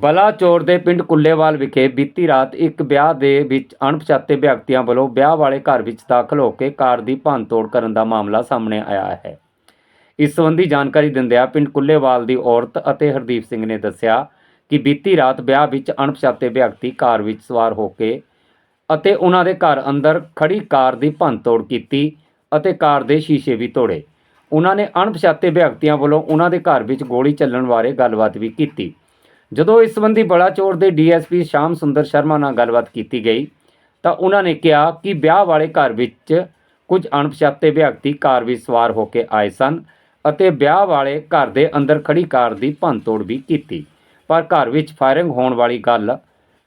ਬਲਾਚੌਰ ਦੇ ਪਿੰਡ ਕੁੱਲੇਵਾਲ ਵਿਖੇ ਬੀਤੀ ਰਾਤ ਇੱਕ ਵਿਆਹ ਦੇ ਵਿੱਚ ਅਣਪਛਾਤੇ ਵਿਅਕਤੀਆਂ ਵੱਲੋਂ ਵਿਆਹ ਵਾਲੇ ਘਰ ਵਿੱਚ ਦਾਖਲ ਹੋ ਕੇ ਕਾਰ ਦੀ ਭੰਨਤੋੜ ਕਰਨ ਦਾ ਮਾਮਲਾ ਸਾਹਮਣੇ ਆਇਆ ਹੈ। ਇਸ ਸੰਬੰਧੀ ਜਾਣਕਾਰੀ ਦਿੰਦਿਆਂ ਪਿੰਡ ਕੁੱਲੇਵਾਲ ਦੀ ਔਰਤ ਅਤੇ ਹਰਦੀਪ ਸਿੰਘ ਨੇ ਦੱਸਿਆ ਕਿ ਬੀਤੀ ਰਾਤ ਵਿਆਹ ਵਿੱਚ ਅਣਪਛਾਤੇ ਵਿਅਕਤੀ ਕਾਰ ਵਿੱਚ ਸਵਾਰ ਹੋ ਕੇ ਅਤੇ ਉਹਨਾਂ ਦੇ ਘਰ ਅੰਦਰ ਖੜੀ ਕਾਰ ਦੀ ਭੰਨਤੋੜ ਕੀਤੀ ਅਤੇ ਕਾਰ ਦੇ ਸ਼ੀਸ਼ੇ ਵੀ ਤੋੜੇ। ਉਹਨਾਂ ਨੇ ਅਣਪਛਾਤੇ ਵਿਅਕਤੀਆਂ ਵੱਲੋਂ ਉਹਨਾਂ ਦੇ ਘਰ ਵਿੱਚ ਗੋਲੀ ਚੱਲਣ ਬਾਰੇ ਗੱਲਬਾਤ ਵੀ ਕੀਤੀ। ਜਦੋਂ ਇਸ ਸੰਬੰਧੀ ਬਲਾਚੌਰ ਦੇ ਡੀਐਸਪੀ ਸ਼ਾਮ ਸੁੰਦਰ ਸ਼ਰਮਾ ਨਾਲ ਗੱਲਬਾਤ ਕੀਤੀ ਗਈ, ਤਾਂ ਉਹਨਾਂ ਨੇ ਕਿਹਾ ਕਿ ਵਿਆਹ ਵਾਲੇ ਘਰ ਵਿੱਚ ਕੁਝ ਅਣਪਛਾਤੇ ਵਿਅਕਤੀ ਕਾਰ ਵਿੱਚ ਸਵਾਰ ਹੋ ਕੇ ਆਏ ਸਨ ਅਤੇ ਵਿਆਹ ਵਾਲੇ ਘਰ ਦੇ ਅੰਦਰ ਖੜੀ ਕਾਰ ਦੀ ਭੰਨਤੋੜ ਵੀ ਕੀਤੀ। ਪਰ ਘਰ ਵਿੱਚ ਫਾਇਰਿੰਗ ਹੋਣ ਵਾਲੀ ਗੱਲ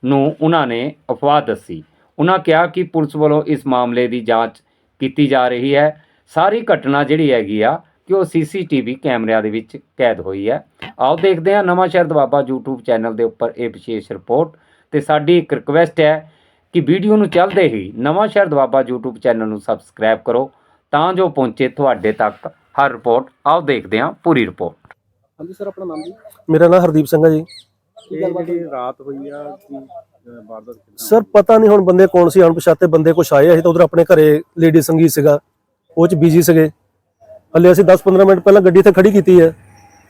ਨੂੰ ਉਹਨਾਂ ਨੇ ਅਫਵਾਹ ਦੱਸੀ। ਉਹਨਾਂ ਕਿਹਾ ਕਿ ਪੁਲਿਸ ਵੱਲੋਂ ਇਸ ਮਾਮਲੇ ਦੀ ਜਾਂਚ ਕੀਤੀ ਜਾ ਰਹੀ ਹੈ। ਸਾਰੀ ਘਟਨਾ ਜਿਹੜੀ ਹੈਗੀ ਆ, ਕਿ ਉਹ ਸੀਸੀਟੀਵੀ ਕੈਮਰਿਆਂ ਦੇ ਵਿੱਚ ਕੈਦ ਹੋਈ ਹੈ। ਆਓ ਦੇਖਦੇ ਹਾਂ ਨਵਾਂ ਸ਼ਹਿਰ ਦਵਾਬਾ YouTube ਚੈਨਲ ਦੇ ਉੱਪਰ ਇਹ ਵਿਸ਼ੇਸ਼ ਰਿਪੋਰਟ। ਤੇ ਸਾਡੀ ਇੱਕ ਰਿਕੁਐਸਟ ਹੈ ਕਿ ਵੀਡੀਓ ਨੂੰ ਚੱਲਦੇ ਹੀ ਨਵਾਂ ਸ਼ਹਿਰ ਦਵਾਬਾ YouTube ਚੈਨਲ ਨੂੰ ਸਬਸਕ੍ਰਾਈਬ ਕਰੋ ਤਾਂ ਜੋ ਪਹੁੰਚੇ ਤੁਹਾਡੇ ਤੱਕ ਹਰ ਰਿਪੋਰਟ। ਆਓ ਦੇਖਦੇ ਹਾਂ ਪੂਰੀ ਰਿਪੋਰਟ। ਹਾਂਜੀ ਸਰ ਆਪਣਾ ਨਾਮ ਜੀ? ਮੇਰਾ ਨਾਮ ਹਰਦੀਪ ਸਿੰਘ ਹੈ ਜੀ। ਇਹ ਜਿਹੜੀ ਰਾਤ ਹੋਈ ਆ ਕੀ ਵਾਰਦਾਤ ਸਰ ਪਤਾ ਨਹੀਂ ਹੁਣ ਬੰਦੇ ਕੌਣ ਸੀ ਅਣਪਛਾਤੇ ਬੰਦੇ ਕੁਛ ਆਏ ਅਸੀਂ ਤਾਂ ਉਧਰ ਆਪਣੇ ਘਰੇ ਲੇਡੀ ਸੰਗੀਤ ਸੀਗਾ ਉਹ ਚ ਬਿਜ਼ੀ ਸੀਗੇ। ਹਲੇ ਅਸੀਂ 10-15 ਮਿੰਟ ਪਹਿਲਾਂ ਗੱਡੀ ਤੇ ਖੜੀ ਕੀਤੀ ਹੈ।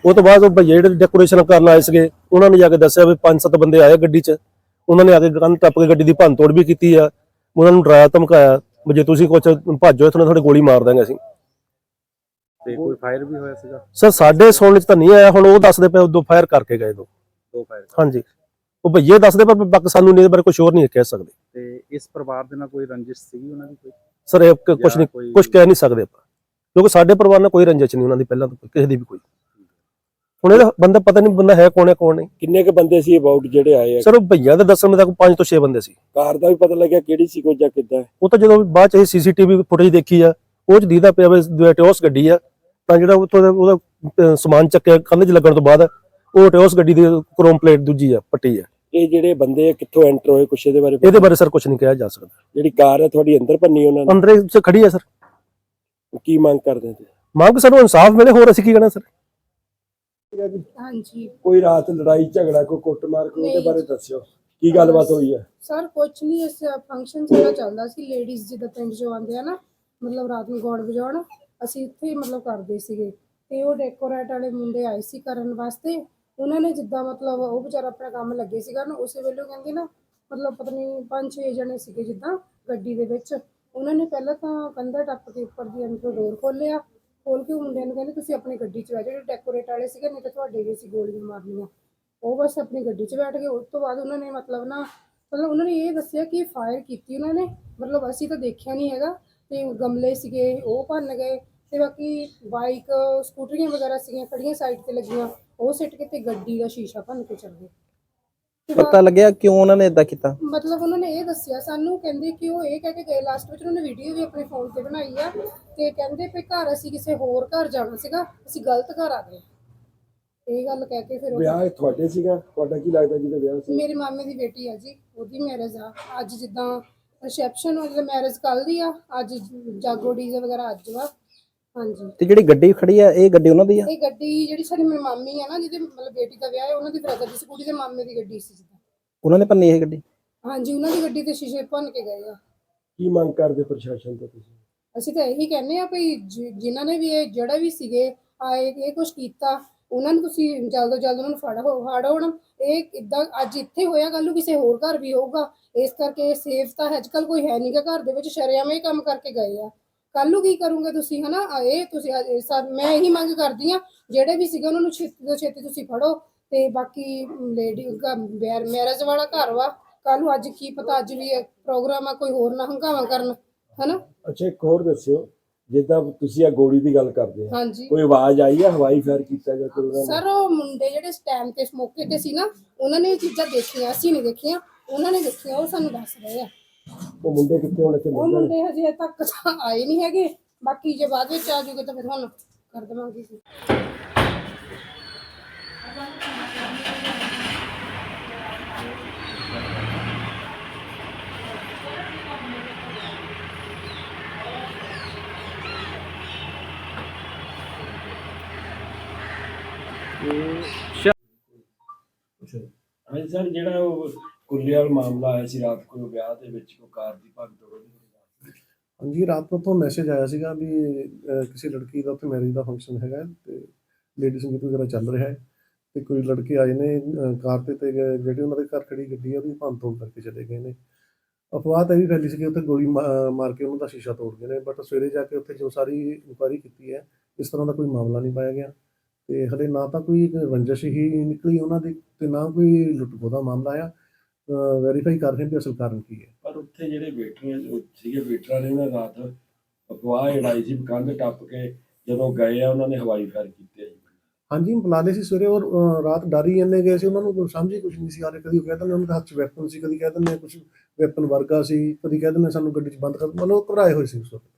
ਉਹ ਤੋਂ ਬਾਅਦ ਉਹ ਭਈਏ ਜਿਹੜੇ ਡੈਕੋਰੇਸ਼ਨ ਕਰਨ ਆਏ ਸੀਗੇ ਉਹਨਾਂ ਨੇ ਜਾ ਕੇ ਦੱਸਿਆ ਵੀ 5-7 ਬੰਦੇ ਆਏ ਗੱਡੀ 'ਚ। ਉਹਨਾਂ ਨੇ ਆ ਕੇ ਗਨ ਟੱਪ ਕੇ ਗੱਡੀ ਦੀ ਭੰਨਤੋੜ ਵੀ ਕੀਤੀ ਆ। ਉਹਨਾਂ ਨੂੰ ਡਰਾਇਆ ਧਮਕਾਇਆ ਵੀ ਜੇ ਤੁਸੀਂ ਕੁਛ ਭੱਜੋ ਇੱਥੋਂ ਤੁਹਾਡੇ ਗੋਲੀ ਮਾਰ ਦਾਂਗੇ ਅਸੀਂ। ਤੇ ਕੋਈ ਫਾਇਰ ਵੀ ਹੋਇਆ ਸੀਗਾ? ਸਰ ਸਾਡੇ ਸੁਣਨ 'ਚ ਤਾਂ ਨਹੀਂ ਆਇਆ ਹੁਣ ਉਹ ਦੱਸਦੇ ਪਏ ਉਦੋਂ ਫਾਇਰ ਕਰਕੇ ਗਏ ਦੋ। ਦੋ ਫਾਇਰ ਹਾਂਜੀ। ਉਹ ਭਈਏ ਦੱਸਦੇ ਪਰ ਬਾਕੀ ਸਾਨੂੰ ਨਹੀਂ ਇਹਦੇ ਬਾਰੇ ਕੁਝ ਹੋਰ ਨਹੀਂ ਕਹਿ ਸਕਦੇ। ਤੇ ਇਸ ਪਰਿਵਾਰ ਦੇ ਨਾਲ ਕੋਈ ਰੰਜਿਸ਼ ਸੀਗੀ ਉਹਨਾਂ ਦੀ ਕੋਈ? ਸਰ ਇਹ ਕੁਝ ਨਹੀਂ ਕੁਝ ਕਹਿ ਨਹੀਂ ਸਕਦੇ ਆਪਾਂ। ਕਿਉਂਕਿ ਸਾਡੇ ਪਰਿਵਾਰ ਨਾਲ ਕੋਈ ਰੰਜਿਸ਼ ਨਹੀਂ ਉਹਨਾਂ ਦੀ ਪਹਿਲਾਂ ਤੋਂ ਕਿਸੇ ਦੀ ਵੀ ਕੋਈ। ਹੁਣ ਇਹਦਾ ਬੰਦਾ ਪਤਾ ਨਹੀਂ ਬੰਦਾ ਹੈ ਕੌਣ ਹੈ ਕੌਣ ਨਹੀਂ। ਕਿੰਨੇ ਕ ਬੰਦੇ ਸੀ ਅਬਾਊਟ ਜਿਹੜੇ ਆਏ ਆ? ਸਰ ਉਹ ਭਈਆ ਦੇ ਦੱਸਣ ਮੁਤਾਬਕ 5 ਤੋਂ 6 ਬੰਦੇ ਸੀ। ਕਾਰ ਦਾ ਵੀ ਪਤਾ ਲੱਗਿਆ ਕਿਹੜੀ ਸੀ ਕੋਈ ਜਾਂ ਕਿੱਦਾਂ? ਉਹ ਤਾਂ ਜਦੋਂ ਬਾਅਦ ਚ ਇਹ ਸੀਸੀਟੀਵੀ ਫੁਟੇਜ ਦੇਖੀ ਆ ਉਹ ਚ ਦੀਦਾ ਪਿਆ ਵੀ ਟੋਸ ਗੱਡੀ ਆ ਤਾਂ ਜਿਹੜਾ ਉਹਦਾ ਸਮਾਨ ਚੱਕਿਆ ਕੰਨ 'ਚ ਲੱਗਣ ਤੋਂ ਬਾਅਦ ਉਹ ਟੋਸ ਗੱਡੀ ਦੀ ਕ੍ਰੋਮ ਪਲੇਟ ਦੂਜੀ ਆ ਪੱਟੀ ਆ। ਇਹ ਜਿਹੜੇ ਬੰਦੇ ਆ, ਕਿੱਥੋਂ ਐਂਟਰ ਹੋਏ ਕੁਛ ਇਹਦੇ ਬਾਰੇ ਇਹਦੇ ਬਾਰੇ ਸਰ ਕੁਝ ਨਹੀਂ ਕਿਹਾ ਜਾ ਸਕਦਾ। ਜਿਹੜੀ ਕਾਰ ਹੈ ਤੁਹਾਡੀ ਅੰਦਰ ਭੰਨੀ ਉਹਨਾਂ ਨੇ? ਅੰਦਰੇ ਖੜੀ ਆ ਸਰ। ਕੀ ਮੰਗ ਕਰਦੇ ਤੇ ਮੰਗ ਸਾਨੂੰ ਇਨਸਾਫ ਮਿਲੇ ਹੋਰ ਅਸੀਂ ਕੀ ਕਹਿਣਾ ਸਰ? ਹਾਂਜੀ। ਕੋਈ ਰਾਤ ਲੜਾਈ ਝਗੜਾ ਕੋਈ ਕੁੱਟਮਾਰ ਕੋਈ ਉਹਦੇ ਨਹੀਂ। ਬਾਰੇ ਦੱਸਿਓ। ਕੀ ਗੱਲਬਾਤ ਹੋਈ ਹੈ? ਸਰ ਕੁਛ ਨਹੀਂ ਇਸ ਫੰਕਸ਼ਨ ਸਾਡਾ ਚੱਲਦਾ ਸੀ ਲੇਡੀਜ਼ ਜਿੱਦਾਂ ਪਿੰਡ ਚੋਂ ਆਉਂਦੇ ਆ ਨਾ ਮਤਲਬ ਰਾਤ ਨੂੰ ਗੌੜ ਵਜਾਉਣ ਅਸੀਂ ਇੱਥੇ ਹੀ ਮਤਲਬ ਕਰਦੇ ਸੀਗੇ। ਤੇ ਉਹ ਡੈਕੋਰੇਟ ਵਾਲੇ ਮੁੰਡੇ ਆਏ ਸੀ ਕਰਨ ਵਾਸਤੇ। ਉਹਨਾਂ ਨੇ ਜਿੱਦਾਂ ਮਤਲਬ ਉਹ ਵਿਚਾਰਾ ਆਪਣਾ ਕੰਮ ਲੱਗੇ ਸੀਗਾ ਨਾ ਉਸੇ ਵੇਲੇ ਉਹ ਕਹਿੰਦੇ ਨਾ ਮਤਲਬ ਪਤਾ ਨਹੀਂ ਪੰਜ ਛੇ ਜਣੇ ਸੀਗੇ ਜਿੱਦਾਂ ਗੱਡੀ ਦੇ ਵਿੱਚ। ਉਹਨਾਂ ਨੇ ਪਹਿਲਾਂ ਤਾਂ ਕੰਧਾ ਟੱਪ ਕੇ ਉੱਪਰ ਦੀ ਅੰਦਰੋਂ ਡੋਰ ਖੋਲਿਆ ਖੋਲ ਕੇ ਉਹ ਮੁੰਡਿਆਂ ਨੂੰ ਕਹਿੰਦੇ ਤੁਸੀਂ ਆਪਣੀ ਗੱਡੀ 'ਚ ਬੈਠ ਜਾਓ, ਜਿਹੜੇ ਡੈਕੋਰੇਟ ਵਾਲੇ ਸੀਗੇ, ਨਹੀਂ ਤਾਂ ਤੁਹਾਡੇ ਵੀ ਸੀ ਗੋਲੀਆਂ ਮਾਰਨੀਆਂ। ਉਹ ਬਸ ਆਪਣੀ ਗੱਡੀ 'ਚ ਬੈਠ ਗਏ, ਉਸ ਤੋਂ ਬਾਅਦ ਉਹਨਾਂ ਨੇ ਮਤਲਬ ਨਾ, ਮਤਲਬ ਉਹਨਾਂ ਨੇ ਇਹ ਦੱਸਿਆ ਕਿ ਫਾਇਰ ਕੀਤੀ ਉਹਨਾਂ ਨੇ। ਮਤਲਬ ਅਸੀਂ ਤਾਂ ਦੇਖਿਆ ਨਹੀਂ ਹੈਗਾ, ਤੇ ਗਮਲੇ ਸੀਗੇ, ਉਹ ਭੰਨ ਗਏ, ਤੇ ਬਾਕੀ ਬਾਈਕ ਸਕੂਟਰੀਆਂ ਵਗੈਰਾ ਸੀਗੀਆਂ ਖੜੀਆਂ ਸਾਈਡ ਤੇ ਲੱਗੀਆਂ, ਉਹ ਸਿੱਟ ਕੇ ਤੇ ਗੱਡੀ ਦਾ ਸ਼ੀਸ਼ਾ ਭੰਨ ਕੇ ਚੱਲ ਗਏ। ਪਤਾ ਲੱਗਿਆ ਕਿਉਂ ਉਹਨਾਂ ਨੇ ਇਦਾਂ ਕੀਤਾ? ਮਤਲਬ ਉਹਨਾਂ ਨੇ ਇਹ ਦੱਸਿਆ ਸਾਨੂੰ ਕਹਿੰਦੇ ਕਿ ਉਹ ਇਹ ਕਹਿ ਕੇ ਗਏ ਲਾਸਟ ਵਿੱਚ ਉਹਨਾਂ ਨੇ ਵੀਡੀਓ ਵੀ ਆਪਣੇ ਫੋਨ ਤੇ ਬਣਾਈ ਆ ਤੇ ਕਹਿੰਦੇ ਵੀ ਘਰ ਅਸੀਂ ਕਿਸੇ ਹੋਰ ਘਰ ਜਾਣਾ ਸੀਗਾ ਅਸੀਂ ਗਲਤ ਘਰ ਆ ਗਏ। ਇਹ ਗੱਲ ਕਹਿ ਕੇ ਫਿਰ ਉਹ ਵਿਆਹ ਤੁਹਾਡੇ ਸੀਗਾ? ਤੁਹਾਡਾ ਕੀ ਲੱਗਦਾ ਜਿਹਦਾ ਵਿਆਹ ਸੀ? ਮੇਰੇ ਮਾਮੇ ਦੀ ਬੇਟੀ ਆ ਜੀ ਉਹਦੀ ਮੈਰਿਜ ਆ। ਅੱਜ ਜਿੱਦਾਂ ਰਿਸੈਪਸ਼ਨ ਉਹਦੀ ਮੈਰਿਜ ਕੱਲ ਦੀ ਆ ਅੱਜ ਜਾਗੋ ਡੀਜ਼ੇ ਵਗੈਰਾ ਅੱਜ ਵਾ। ਹਾਂਜੀ। ਤੇ ਜਿਹੜੀ ਗੱਡੀ ਖੜੀ ਆ ਇਹ ਗੱਡੀ ਉਹਨਾਂ ਦੀ ਆ? ਇਹ ਗੱਡੀ ਜਿਹੜੀ ਸਾਡੀ ਮੇਰੀ ਮਾਮੀ ਆ ਨਾ ਜਿਹਦੇ ਮਤਲਬ ਬੇਟੀ ਦਾ ਵਿਆਹ ਹੈ ਉਹਨਾਂ ਦੀ ਬ੍ਰਦਰ ਦੀ ਸੀ ਕੁੜੀ ਦੇ ਮਾਮੇ ਦੀ ਗੱਡੀ ਸੀ ਜਿੱਦਾਂ। ਉਹਨਾਂ ਨੇ ਭੰਨੀ ਇਹ ਗੱਡੀ? ਹਾਂਜੀ ਉਹਨਾਂ ਦੀ ਗੱਡੀ ਤੇ ਸ਼ੀਸ਼ੇ ਭੰਨ ਕੇ ਗਏ ਆ। ਕੀ ਮੰਗ ਕਰਦੇ ਪ੍ਰਸ਼ਾਸਨ ਤੋਂ ਤੁਸੀਂ? ਅਸੀਂ ਤਾਂ ਇਹੀ ਕਹਿੰਦੇ ਆ ਭਈ ਜਿ- ਜਿਨ੍ਹਾਂ ਨੇ ਵੀ ਇਹ ਜਿਹੜਾ ਵੀ ਸੀਗੇ ਆਏ ਇਹ ਕੁਝ ਕੀਤਾ ਉਹਨਾਂ ਨੂੰ ਤੁਸੀਂ ਜਲਦ ਤੋਂ ਜਲਦ ਉਹਨਾਂ ਨੂੰ ਫੜੋ ਫੜੋ ਹੁਣ ਇਹ ਇਦਾਂ ਅੱਜ ਇੱਥੇ ਹੋਇਆ ਕੱਲ ਨੂੰ ਕਿਸੇ ਹੋਰ ਘਰ ਵੀ ਹੋਊਗਾ। ਇਸ ਕਰਕੇ ਸੇਫ ਤਾਂ ਅੱਜ ਕੱਲ ਕੋਈ ਹੈ ਨਹੀਂਗਾ ਘਰ ਦੇ ਵਿੱਚ ਸ਼ਰਿਆਮ ਇਹ ਕੰਮ ਕਰਕੇ ਗਏ ਆ। ਕੱਲ ਨੂੰ ਕੀ ਕਰੋਗੇ ਤੁਸੀਂ ਹਨਾ? ਆ ਇਹ ਤੁਸੀਂ ਇਹ ਸਭ- ਮੈਂ ਇਹੀ ਮੰਗ ਕਰਦੀ ਆ ਜਿਹੜੇ ਵੀ ਸੀਗੇ ਉਹਨਾਂ ਨੂੰ ਛੇਤੀ ਤੋਂ ਛੇਤੀ ਤੁਸੀਂ ਫੜੋ ਤੇ ਬਾਕੀ ਲੇਡੀ ਮੈਰਿਜ ਵਾਲਾ ਘਰ ਵਾ ਕੱਲ ਨੂੰ ਅੱਜ ਕੀ ਪਤਾ ਅੱਜ ਵੀ ਪ੍ਰੋਗਰਾਮ ਆ ਕੋਈ ਹੋਰ ਨਾ ਹੰਗਾਵਾ ਕਰਨ ਹਨਾ? ਅੱਛਾ ਇੱਕ ਹੋਰ ਦੱਸਿਓ ਜਿੱਦਾਂ ਤੁਸੀਂ ਆ ਗੋਲੀ ਦੀ ਗੱਲ ਕਰਦੇ ਆ। ਹਾਂਜੀ। ਕੋਈ ਆਵਾਜ਼ ਆਈ ਆ ਹਵਾਈ ਫਾਇਰ ਕੀਤਾ ਗਿਆ ਕੋਈ ਉਹਨਾਂ ਨੇ? ਸਰ ਉਹ ਮੁੰਡੇ ਜਿਹੜੇ ਸਟੈਂਡ ਤੇ ਮੌਕੇ ਤੇ ਸੀ ਨਾ ਉਹਨਾਂ ਨੇ ਇਹ ਚੀਜ਼ਾਂ ਦੇਖੀਆਂ ਅਸੀਂ ਨਹੀਂ ਦੇਖੀਆਂ ਉਹਨਾਂ ਨੇ ਦੇਖੀਆਂ ਉਹ ਸਾਨੂੰ ਦੱਸ ਰਹੇ ਆ। ਉਹ ਮੁੰਡੇ ਕਿੱਥੇ ਹੁਣ ਇੱਥੇ ਉਹ ਮਿਲ ਜਾਣਗੇ ਮੁੰਡੇ ਹਜੇ ਤੱਕ ਤਾਂ ਆਏ ਨਹੀਂ ਹੈਗੇ। ਬਾਕੀ ਜੇ ਬਾਅਦ ਵਿੱਚ ਆ ਜਾਊਗੇ ਤਾਂ ਫਿਰ ਤੁਹਾਨੂੰ ਕਰ ਦੇਵਾਂਗੇ। ਜੀ ਹਾਂਜੀ ਸਰ ਜਿਹੜਾ ਉਹ ਕੁੱਲੇਵਾਲ ਮਾਮਲਾ ਆਇਆ ਸੀ ਰਾਤ ਕੋਈ ਵਿਆਹ ਦੇ ਵਿੱਚ ਕੋਈ ਕਾਰ ਦੀ ਭੰਨ ਤੋੜ ਹੋਈ ਹਾਂਜੀ ਰਾਤ ਨੂੰ ਤੋਂ ਮੈਸੇਜ ਆਇਆ ਸੀਗਾ ਵੀ ਅਹ, ਕਿਸੇ ਲੜਕੀ ਦਾ ਉੱਥੇ ਮੈਰਿਜ ਦਾ ਫੰਕਸ਼ਨ ਹੈਗਾ ਤੇ ਲੇਡੀ ਸੰਗੀਤ ਵਗੈਰਾ ਚੱਲ ਰਿਹਾ ਹੈ ਤੇ ਕੋਈ ਲੜਕੇ ਆਏ ਨੇ ਅਹ, ਕਾਰ ਤੇ ਤੇ ਗਏ, ਜਿਹੜੀ ਉਹਨਾਂ ਦੇ ਘਰ ਖੜੀ ਗੱਡੀ ਆ ਉਹਦੀ ਭੰਨ ਤੋੜ ਕਰਕੇ ਚਲੇ ਗਏ ਨੇ। ਅਫਵਾਹ ਤਾਂ ਇਹ ਵੀ ਫੈਲੀ ਸੀ ਕਿ ਉੱਥੇ ਗੋਲੀ ਮਾ- ਮਾਰ ਕੇ ਉਹਨਾਂ ਦਾ ਸ਼ੀਸ਼ਾ ਤੋੜ ਗਏ ਨੇ ਬਟ ਸਵੇਰੇ ਜਾ ਕੇ ਉੱਥੇ ਜੋ ਸਾਰੀ ਇਨਕੁਆਇਰੀ ਕੀਤੀ ਹੈ ਇਸ ਤਰ੍ਹਾਂ ਦਾ ਕੋਈ ਮਾਮਲਾ ਨਹੀਂ ਪਾਇਆ ਗਿਆ। ਤੇ ਹਲੇ ਨਾ ਤਾਂ ਕੋਈ ਰੰਜਿਸ਼ ਹੀ ਨਿਕਲੀ ਉਹਨਾਂ ਦੀ ਤੇ ਨਾ ਕੋਈ ਲੁੱਟ ਖੋਹ ਦਾ ਮਾਮਲਾ ਆ ਵੈਰੀਫਾਈ ਕਰ ਰਹੇ ਵੀ ਅਸਲ ਕਾਰਨ ਕੀ ਹੈ। ਪਰ ਉੱਥੇ ਜਿਹੜੇ ਵੇਟਰਾਂ ਉਹ ਸੀਗੇ ਵੇਟਰਾਂ ਨੇ ਉਹਨਾਂ ਰਾਤ ਅਫਵਾਹ ਉਡਾਈ ਸੀ ਕੰਧ ਟੱਪ ਕੇ ਜਦੋਂ ਗਏ ਆ ਉਹਨਾਂ ਨੇ ਹਵਾਈ ਫਾਇਰ ਕੀਤੇ ਜੀ। ਹਾਂਜੀ ਬੁਲਾ ਲਏ ਸੀ ਸਵੇਰੇ ਔਰ ਰਾਤ ਡਰੀ ਇੰਨੇ ਗਏ ਸੀ ਉਹਨਾਂ ਨੂੰ ਸਮਝ ਹੀ ਕੁਝ ਨਹੀਂ ਸੀ ਆ ਰਿਹਾ। ਕਦੀ ਉਹ ਕਹਿ ਦਿੰਦੇ ਉਹਨਾਂ ਦੇ ਹੱਥ 'ਚ ਵੈਪਨ ਸੀ ਕਦੀ ਕਹਿ ਦਿੰਦੇ ਕੁਝ ਵੈਪਨ ਵਰਗਾ ਸੀ ਕਦੀ ਕਹਿ ਦਿੰਦੇ ਸਾਨੂੰ ਗੱਡੀ 'ਚ ਬੰਦ ਕਰ ਮਤਲਬ ਘਬਰਾਏ ਹੋਏ ਸੀ ਉਸ ਵਕਤ।